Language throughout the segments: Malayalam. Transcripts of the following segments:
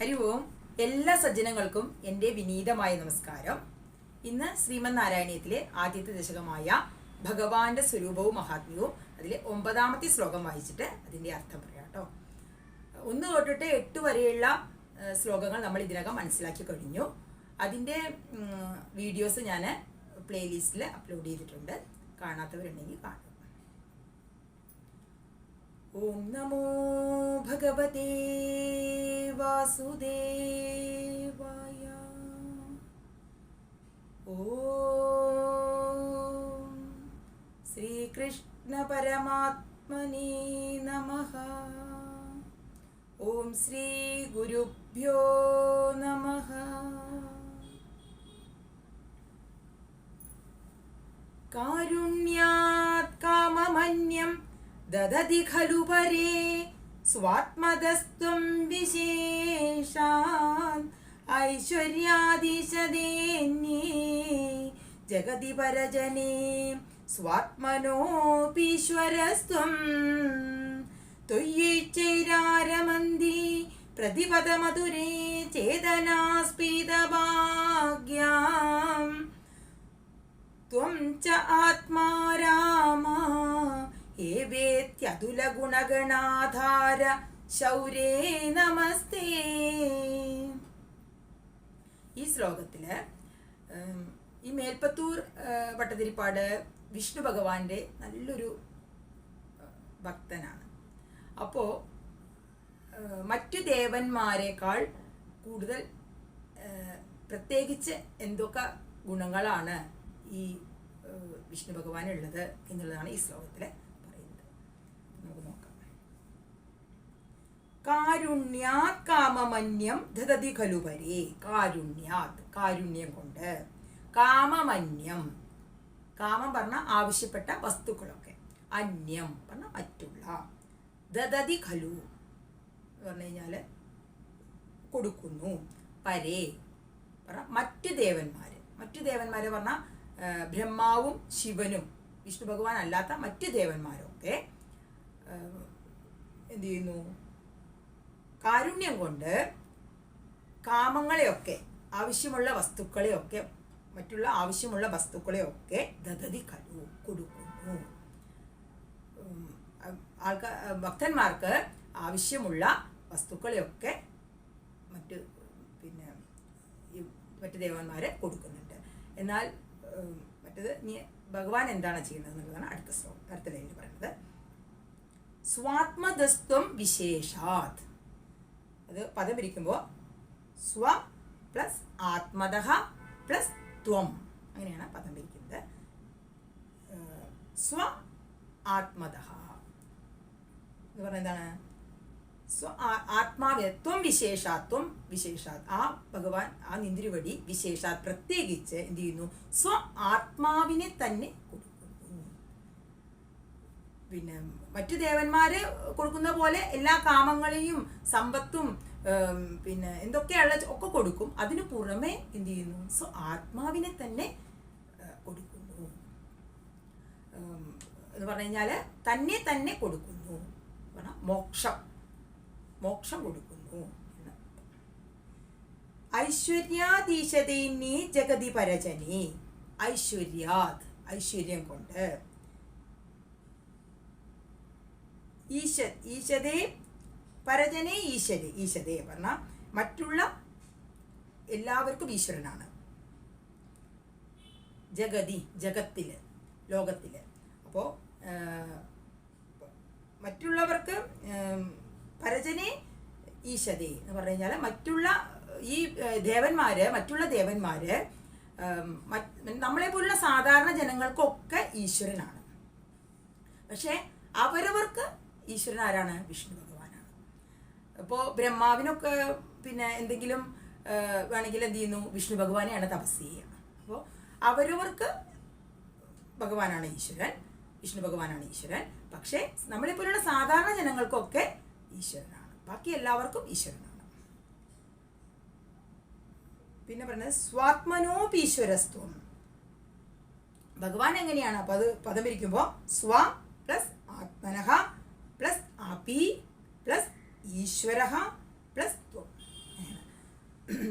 ഹരി ഓം എല്ലാ സജ്ജനങ്ങൾക്കും എന്റെ വിനീതമായ നമസ്കാരം. ഇന്ന് ശ്രീമന്നാരായണീയത്തിലെ ആദ്യത്തെ ദശകമായ ഭഗവാന്റെ സ്വരൂപവും മഹാത്മ്യവും അതിലെ ഒമ്പതാമത്തെ ശ്ലോകം വായിച്ചിട്ട് അതിന്റെ അർത്ഥം പറയാം കേട്ടോ. ഒന്ന് തൊട്ടിട്ട് എട്ട് വരെയുള്ള ശ്ലോകങ്ങൾ നമ്മൾ ഇതിനകം മനസ്സിലാക്കി കഴിഞ്ഞു. അതിന്റെ വീഡിയോസ് ഞാൻ പ്ലേലിസ്റ്റിൽ അപ്ലോഡ് ചെയ്തിട്ടുണ്ട്. കാണാത്തവരുണ്ടെങ്കിൽ കാണും ഓം നമോ ഭഗവതേ വാസുദേവായ ഓം ശ്രീകൃഷ്ണ പരമാത്മനേ നമ ഓം ശ്രീ ഗുരുഭ്യോ നമ കാരുണ്യാത് കാമമന്യം ददति खलु परे स्वात्मदस्त्वं विशेषान् ऐश्वर्यादिशदेऽन्ये जगति परजने स्वात्मनोऽपीश्वरस्त्वं तुय्यैश्चैरारमन्दी प्रतिपदमधुरे चेतनास्पीदभाग्याम् त्वं च आत्मा रामा ഏവേത്യതുലഗുണഗണാധാര ശൗരേ നമസ്തേ. ഈ ശ്ലോകത്തിൽ ഈ മേൽപ്പത്തൂർ വട്ടതിരിപ്പാട് വിഷ്ണു ഭഗവാന്റെ നല്ലൊരു ഭക്തനാണ്. അപ്പോൾ മറ്റു ദേവന്മാരെക്കാൾ കൂടുതൽ പ്രത്യേകിച്ച് എന്തൊക്കെ ഗുണങ്ങളാണ് ഈ വിഷ്ണു ഭഗവാനുള്ളത് എന്നുള്ളതാണ് ഈ ശ്ലോകത്തിലെ കാരുണ്യാത് കാമമന്യം ദദതി ഖലു കാരുണ്യാത് കാരുണ്യം കൊണ്ട്. കാമമന്യം. കാമം പറഞ്ഞ ആവശ്യപ്പെട്ട വസ്തുക്കളൊക്കെ. അന്യം പറഞ്ഞ മറ്റുള്ള. ദദതി ഖലു എന്ന് പറഞ്ഞു കഴിഞ്ഞാൽ കൊടുക്കുന്നു. പരേ പറഞ്ഞ മറ്റ് ദേവന്മാര്. മറ്റു ദേവന്മാരെ പറഞ്ഞ ബ്രഹ്മാവും ശിവനും. വിഷ്ണു ഭഗവാൻ അല്ലാത്ത മറ്റ് ദേവന്മാരൊക്കെ എന്ത് ചെയ്യുന്നു? കാരുണ്യം കൊണ്ട് കാമങ്ങളെയൊക്കെ ആവശ്യമുള്ള വസ്തുക്കളെയൊക്കെ മറ്റുള്ള ആവശ്യമുള്ള വസ്തുക്കളെയൊക്കെ ദദതി കലു കൊടുക്കുന്നു. ആൾക്കാർ ഭക്തന്മാർക്ക് ആവശ്യമുള്ള വസ്തുക്കളെയൊക്കെ മറ്റ് പിന്നെ മറ്റ് ദേവന്മാരെ കൊടുക്കുന്നുണ്ട്. എന്നാൽ മറ്റത് നീ ഭഗവാൻ എന്താണ് ചെയ്യുന്നത് എന്നുള്ളതാണ് അടുത്ത ശ്ലോകം അടുത്ത ലൈനിൽ പറയുന്നത്. സ്വാത്മദസ്ത്വം വിശേഷാത്. അത് പദം പിരിക്കുമ്പോൾ സ്വ പ്ലസ് ആത്മത പ്ലസ് ത്വം. അങ്ങനെയാണ് പദം പിരിക്കുന്നത്. സ്വ ആത്മത എന്ന് പറഞ്ഞ എന്താണ്? സ്വ ആത്മാവ്യത്വം ത്വം വിശേഷാത്വം വിശേഷാത് ആ ഭഗവാൻ ആ നിന്തിരുവടി വിശേഷാത് പ്രത്യേകിച്ച് എന്ത് ചെയ്യുന്നു? സ്വ ആത്മാവിനെ തന്നെ കൊടുക്കുന്നു. പിന്നെ മറ്റു ദേവന്മാര് കൊടുക്കുന്ന പോലെ എല്ലാ കാമങ്ങളെയും സമ്പത്തും പിന്നെ എന്തൊക്കെയുള്ള ഒക്കെ കൊടുക്കും. അതിനു പുറമെ എന്ത് ചെയ്യുന്നു? സോ ആത്മാവിനെ തന്നെ കൊടുക്കുന്നു. എന്ന് പറഞ്ഞു കഴിഞ്ഞാൽ തന്നെ തന്നെ കൊടുക്കുന്നു. മോക്ഷം. മോക്ഷം കൊടുക്കുന്നു. ഐശ്വര്യാധീശതീ ജഗതി പരജനി. ഐശ്വര്യാത് ഐശ്വര്യം കൊണ്ട്. ഈശ ഈശതേ പരജനെ ഈശ്വരി ഈശതേ പറഞ്ഞ മറ്റുള്ള എല്ലാവർക്കും ഈശ്വരനാണ്. ജഗതി ജഗത്തിൽ ലോകത്തിൽ. അപ്പോൾ മറ്റുള്ളവർക്ക് പരജനെ ഈശതേ എന്ന് പറഞ്ഞു കഴിഞ്ഞാൽ മറ്റുള്ള ഈ ദേവന്മാര് മറ്റുള്ള ദേവന്മാര് നമ്മളെ പോലുള്ള സാധാരണ ജനങ്ങൾക്കൊക്കെ ഈശ്വരനാണ്. പക്ഷേ അവരവർക്ക് ഈശ്വരൻ ആരാണ് വിഷ്ണു ഭഗവാനാണ്. അപ്പോൾ ബ്രഹ്മാവിനൊക്കെ പിന്നെ എന്തെങ്കിലും വേണമെങ്കിൽ എന്ത് ചെയ്യുന്നു? വിഷ്ണു ഭഗവാനെയാണ് തപസ് ചെയ്യുക. അപ്പോൾ അവരവർക്ക് ഭഗവാനാണ് ഈശ്വരൻ വിഷ്ണു ഭഗവാനാണ് ഈശ്വരൻ. പക്ഷേ നമ്മളെ പോലുള്ള സാധാരണ ജനങ്ങൾക്കൊക്കെ ഈശ്വരനാണ്. ബാക്കി എല്ലാവർക്കും ഈശ്വരനാണ്. പിന്നെ പറഞ്ഞത് സ്വാത്മനോപീശ്വരസ്ത്വം. ഭഗവാൻ എങ്ങനെയാണ്? അത് പദം പിരിക്കുമ്പോൾ സ്വ പ്ലസ് ആത്മനഹ ആപി പ്ലസ് ഈശ്വര പ്ലസ്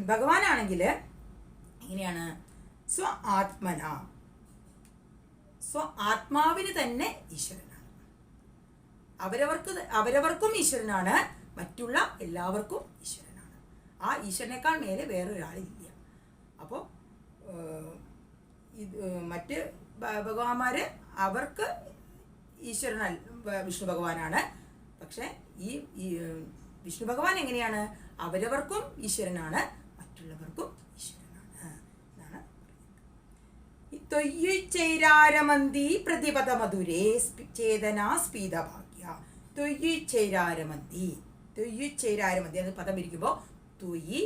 ഭഗവാനാണെങ്കിൽ എങ്ങനെയാണ്? സ്വ ആത്മന. സ്വ ആത്മാവിന് തന്നെ ഈശ്വരനാണ്. അവരവർക്ക് അവരവർക്കും ഈശ്വരനാണ്. മറ്റുള്ള എല്ലാവർക്കും ഈശ്വരനാണ്. ആ ഈശ്വരനേക്കാൾ മേലെ വേറൊരാളില്ല. അപ്പോൾ ഇത് മറ്റ് ഭഗവാന്മാർ അവർക്ക് ഈശ്വരനല്ല വിഷ്ണു ഭഗവാനാണ്. പക്ഷെ ഈ വിഷ്ണു ഭഗവാൻ എങ്ങനെയാണ്? അവരവർക്കും ഈശ്വരനാണ് മറ്റുള്ളവർക്കും ഈശ്വരനാണ് എന്നാണ് തൊയ്യുച്ചൈരാരമന്തി പ്രതിപദ മധുരേ ചേതന സ്പീതഭാഗ്യ. തൊയ്യുച്ചൈരാരമന്തി തൊയ്യുച്ചൈരാരമന്തി അത് പദം ഇരിക്കുമ്പോൾ തൊയ്യി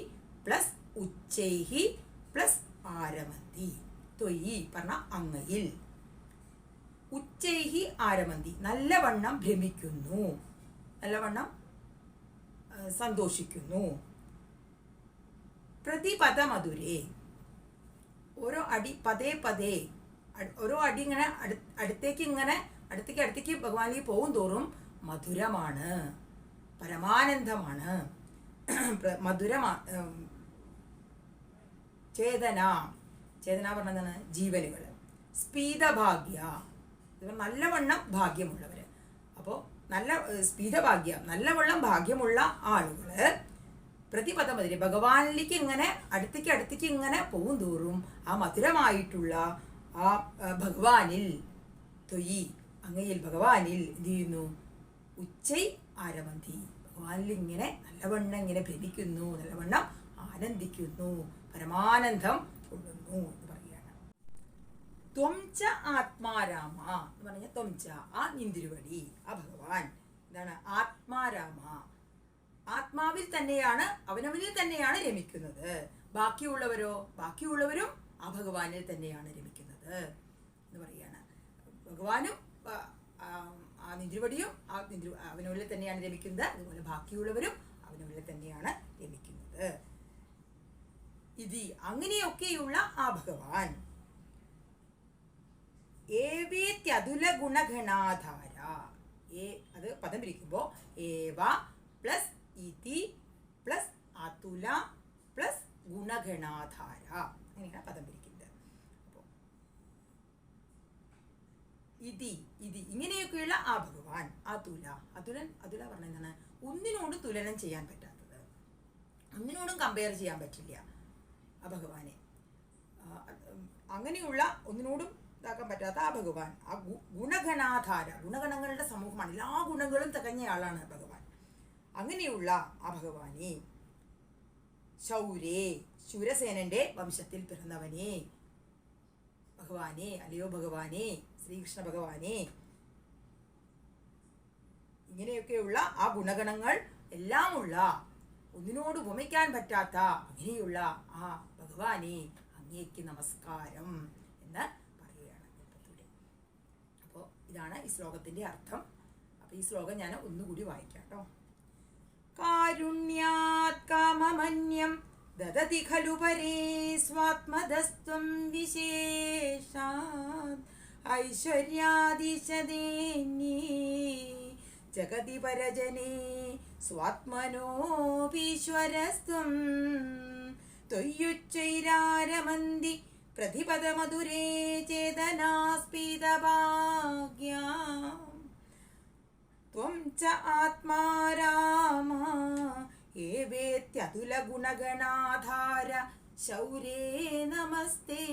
പ്ലസ് ഉച്ചൈഹി പ്ലസ് ആരമന്തി. തൊയ്യി പറഞ്ഞ അങ്ങയിൽ. ഉച്ചൈഹി ആരമന്തി നല്ലവണ്ണം ഭ്രമിക്കുന്നു. നല്ലവണ്ണം സന്തോഷിക്കുന്നു. പ്രതിപദ മധുരേ ഓരോ അടി പതേ പതേ. ഓരോ അടി ഇങ്ങനെ അടു- അടുത്തേക്ക് ഇങ്ങനെ അടുത്തേക്ക് അടുത്തേക്ക് ഭഗവാനിലേക്ക് പോകും തോറും മധുരമാണ്. പരമാനന്ദമാണ്. മധുരമാ ചേതന. ചേതന പറഞ്ഞതാണ് ജീവനുകൾ. സ്പീതഭാഗ്യ നല്ലവണ്ണം ഭാഗ്യമുള്ളവർ അപ്പോൾ നല്ല സ്പീതഭാഗ്യം നല്ലവണ്ണം ഭാഗ്യമുള്ള ആളുകൾ പ്രതിപദമതിരി ഭഗവാനിലേക്ക് ഇങ്ങനെ അടുത്തേക്ക് അടുത്തേക്ക് ഇങ്ങനെ പോകും തോറും ആ മധുരമായിട്ടുള്ള ആ ഭഗവാനിൽ തൊയ്യി അങ്ങയിൽ ഭഗവാനിൽ എന്ത് ചെയ്യുന്നു? ഉച്ചൈ ആരമന്തി ഭഗവാനിൽ ഇങ്ങനെ നല്ലവണ്ണം ഇങ്ങനെ ഭ്രമിക്കുന്നു നല്ലവണ്ണം ആനന്ദിക്കുന്നു പരമാനന്ദം കൊള്ളുന്നു. ത്വംച ആത്മാരാമ എന്ന് പറഞ്ഞ ത്വംച ആ നിന്തിരുവടി ആ ഭഗവാൻ. എന്താണ് ആത്മാരാമ. ആത്മാവിൽ തന്നെയാണ് അവനവനിൽ തന്നെയാണ് രമിക്കുന്നത്. ബാക്കിയുള്ളവരോ ബാക്കിയുള്ളവരും ആ ഭഗവാനിൽ തന്നെയാണ് രമിക്കുന്നത് എന്ന് പറയാണ് ഭഗവാനും ആ, നിന്തിരുവടിയും ആ നിന്തിരു അവനവനിൽ തന്നെയാണ് രമിക്കുന്നത്. അതുപോലെ ബാക്കിയുള്ളവരും അവനവനിൽ തന്നെയാണ് രമിക്കുന്നത്. ഇതി അങ്ങനെയൊക്കെയുള്ള ആ ഭഗവാൻ. ഏവേത്യതുല ഗുണഗണാധാര ഏ അത് പദം പിരിക്കുമ്പോൾ ഏവ പ്ലസ് ഇതി പ്ലസ് അതുല പ്ലസ് ഗുണഗണാധാര. അങ്ങനെയാണ് പദം പിരിക്കുന്നത്. അപ്പോൾ ഇതി ഇതി ഇങ്ങനെയൊക്കെയുള്ള ആ ഭഗവാൻ അതുല. അതുലൻ അതുല പറഞ്ഞ എന്താണ്? ഒന്നിനോട് തുലനം ചെയ്യാൻ പറ്റാത്തത്. ഒന്നിനോടും കമ്പയർ ചെയ്യാൻ പറ്റില്ല ആ ഭഗവാനെ. അങ്ങനെയുള്ള ഒന്നിനോടും ഇതാക്കാൻ പറ്റാത്ത ആ ഭഗവാൻ. ആ ഗുണഗണാധാര ഗുണഗണങ്ങളുടെ സമൂഹമാണ്. എല്ലാ ഗുണങ്ങളും തികഞ്ഞയാളാണ് ഭഗവാൻ. അങ്ങനെയുള്ള ആ ഭഗവാനെ ശൗരേ ശൂരസേനന്റെ വംശത്തിൽ പിറന്നവനെ ഭഗവാനെ അല്ലയോ ഭഗവാനെ ശ്രീകൃഷ്ണ ഭഗവാനെ ഇങ്ങനെയൊക്കെയുള്ള ആ ഗുണഗണങ്ങൾ എല്ലാമുള്ള ഒന്നിനോട് ഉപമിക്കാൻ പറ്റാത്ത അങ്ങനെയുള്ള ആ ഭഗവാനെ അങ്ങേക്ക് നമസ്കാരം എന്ന് ഇതാണ് ഈ ശ്ലോകത്തിന്റെ അർത്ഥം. അപ്പോൾ ഈ ശ്ലോകം ഞാൻ ഒന്നുകൂടി വായിക്കാം കേട്ടോ കാരുണ്യാത് ദദതി ജഗതി പരജനേ പ്രതിപദമധുരേ ചേതനാസ്പീതഭാഗ്യാ त्वं च आत्मा राम एवेत्यतुलगुणगणाधार ശൗരേ നമസ്തേ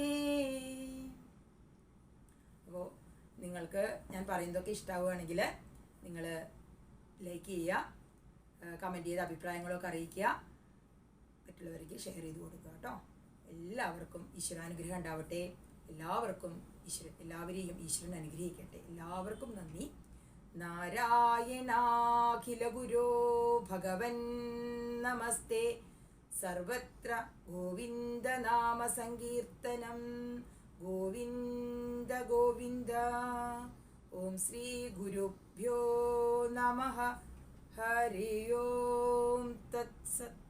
അപ്പോൾ നിങ്ങൾക്ക് ഞാൻ പറയുന്നതൊക്കെ ഇഷ്ടമാവുകയാണെങ്കിൽ നിങ്ങൾ ലൈക്ക് ചെയ്യുക കമൻറ്റ് ചെയ്ത അഭിപ്രായങ്ങളൊക്കെ അറിയിക്കുക മറ്റുള്ളവർക്ക് ഷെയർ ചെയ്ത് കൊടുക്കുക കേട്ടോ എല്ലാവർക്കും ഈശ്വരാനുഗ്രഹം ഉണ്ടാവട്ടെ. എല്ലാവർക്കും ഈശ്വര എല്ലാവരെയും ഈശ്വരൻ അനുഗ്രഹിക്കട്ടെ. എല്ലാവർക്കും നന്ദി. നാരായണാഖില ഗുരോ ഭഗവൻ നമസ്തേ. സർവത്ര ഗോവിന്ദ നാമ സങ്കീർത്തനം ഗോവിന്ദ ഗോവിന്ദ. ഓം ശ്രീ ഗുരുഭ്യോ നമ. ഹരി ഓം തത്സത്